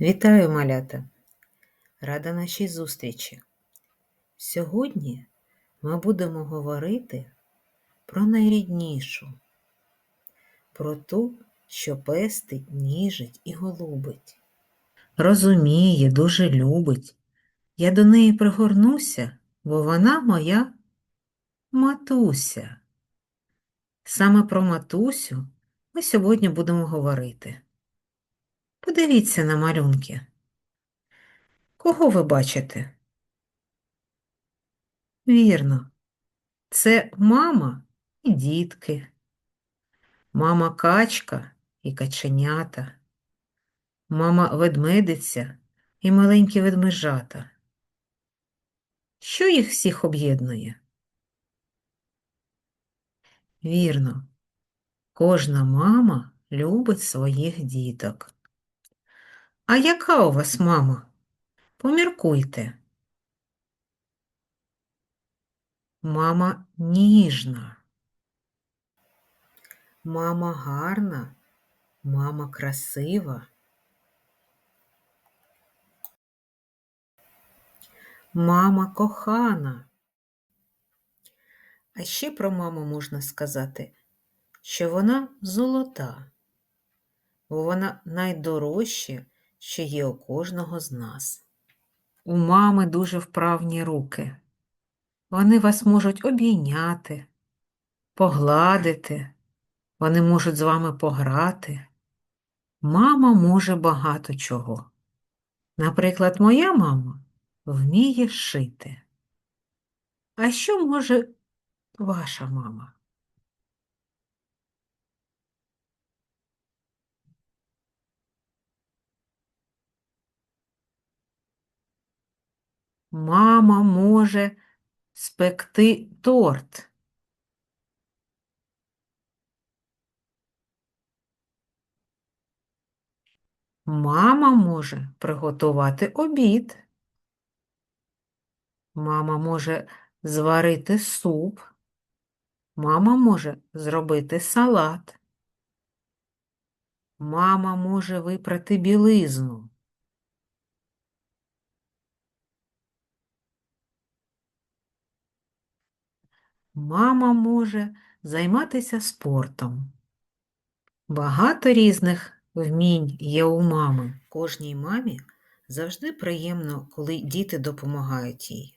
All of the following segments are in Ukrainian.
Вітаю, малята! Рада нашій зустрічі. Сьогодні ми будемо говорити про найріднішу, про ту, що пестить, ніжить і голубить. Розуміє, дуже любить. Я до неї пригорнуся, бо вона моя матуся. Саме про матусю ми сьогодні будемо говорити. Подивіться на малюнки. Кого ви бачите? Вірно, це мама і дітки, мама качка і каченята, мама ведмедиця і маленькі ведмежата. Що їх всіх об'єднує? Вірно, кожна мама любить своїх діток. А яка у вас мама? Поміркуйте. Мама ніжна. Мама гарна, мама красива. Мама кохана. А ще про маму можна сказати, що вона золота, бо вона найдорожча, що є у кожного з нас. У мами дуже вправні руки. Вони вас можуть обійняти, погладити, вони можуть з вами пограти. Мама може багато чого. Наприклад, моя мама вміє шити. А що може ваша мама? Мама може спекти торт. Мама може приготувати обід. Мама може зварити суп. Мама може зробити салат. Мама може випрати білизну. Мама може займатися спортом. Багато різних вмінь є у мами. Кожній мамі завжди приємно, коли діти допомагають їй.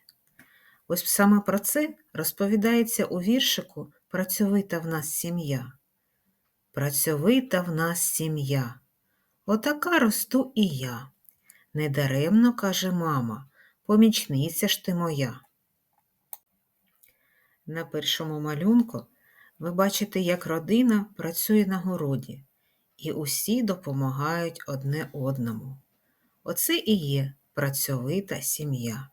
Ось саме про це розповідається у віршику Працьовита в нас сім'я. Працьовита в нас сім'я. Отака росту і я. Недаремно, каже мама, помічниця ж ти моя. На першому малюнку ви бачите, як родина працює на городі, і усі допомагають одне одному. Оце і є працьовита сім'я.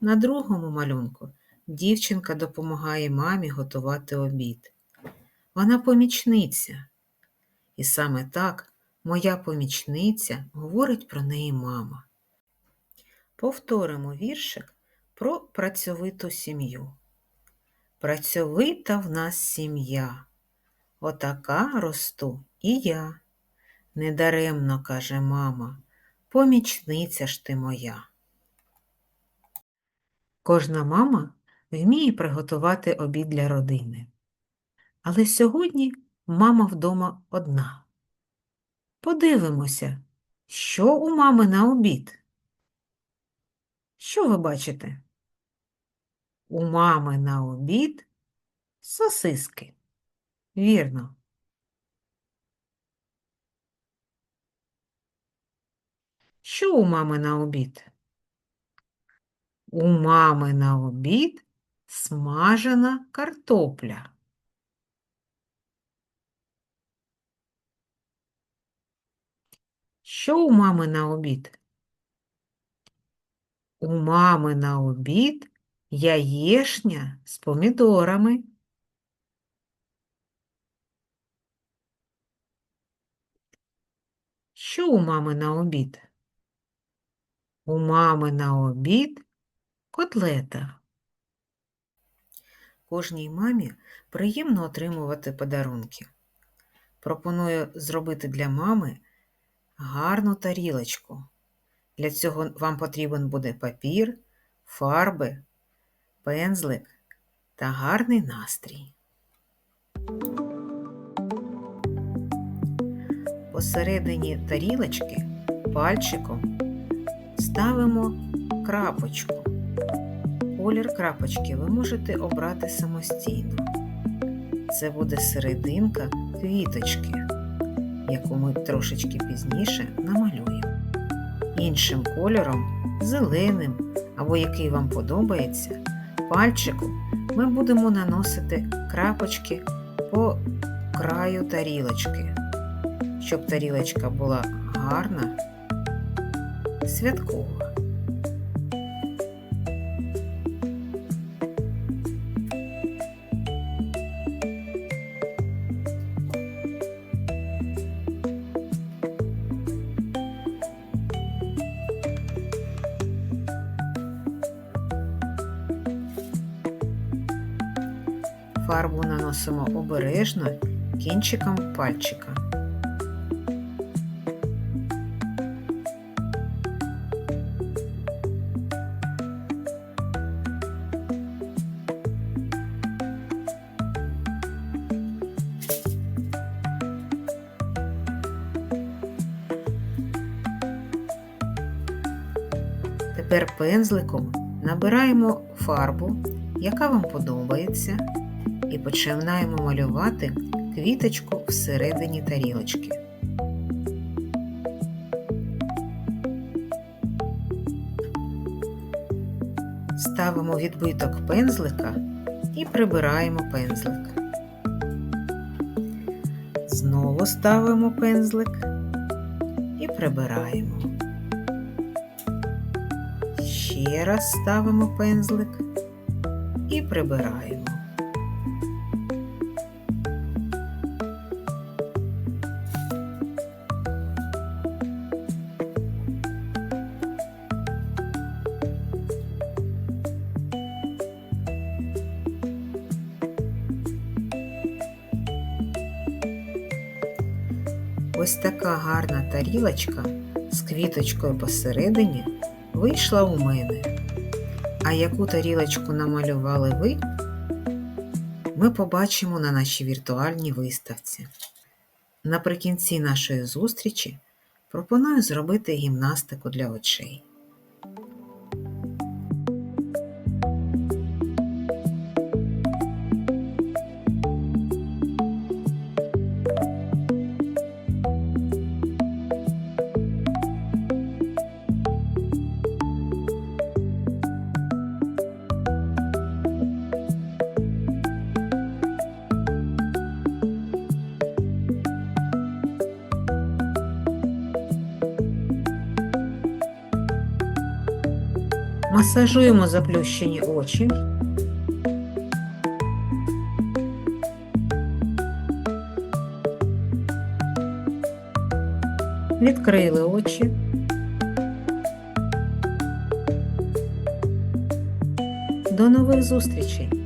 На другому малюнку дівчинка допомагає мамі готувати обід. Вона помічниця. І саме так моя помічниця говорить про неї мама. Повторимо віршик про працьовиту сім'ю. Працьовита в нас сім'я, отака росту і я. Недаремно, каже мама, помічниця ж ти моя. Кожна мама вміє приготувати обід для родини. Але сьогодні мама вдома одна. Подивимося, що у мами на обід. Що ви бачите? У мами на обід сосиски. Вірно. Що у мами на обід? У мами на обід смажена картопля. Що у мами на обід? У мами на обід яєшня з помідорами. Що у мами на обід? У мами на обід котлета. Кожній мамі приємно отримувати подарунки. Пропоную зробити для мами гарну тарілочку. Для цього вам потрібен буде папір, фарби, пензлик та гарний настрій. Посередині тарілочки пальчиком ставимо крапочку. Колір крапочки ви можете обрати самостійно. Це буде серединка квіточки, яку ми трошечки пізніше намалюємо. Іншим кольором, зеленим або який вам подобається, пальчиком ми будемо наносити крапочки по краю тарілочки, щоб тарілочка була гарна, святкова. Фарбу наносимо обережно кінчиком пальчика. Тепер пензликом набираємо фарбу, яка вам подобається, і починаємо малювати квіточку всередині тарілочки. Ставимо відбиток пензлика і прибираємо пензлик. Знову ставимо пензлик і прибираємо. Ще раз ставимо пензлик і прибираємо. Ось така гарна тарілочка з квіточкою посередині вийшла у мене. А яку тарілочку намалювали ви, ми побачимо на нашій віртуальній виставці. Наприкінці нашої зустрічі пропоную зробити гімнастику для очей. Масажуємо заплющені очі. Відкрили очі. До нових зустрічей!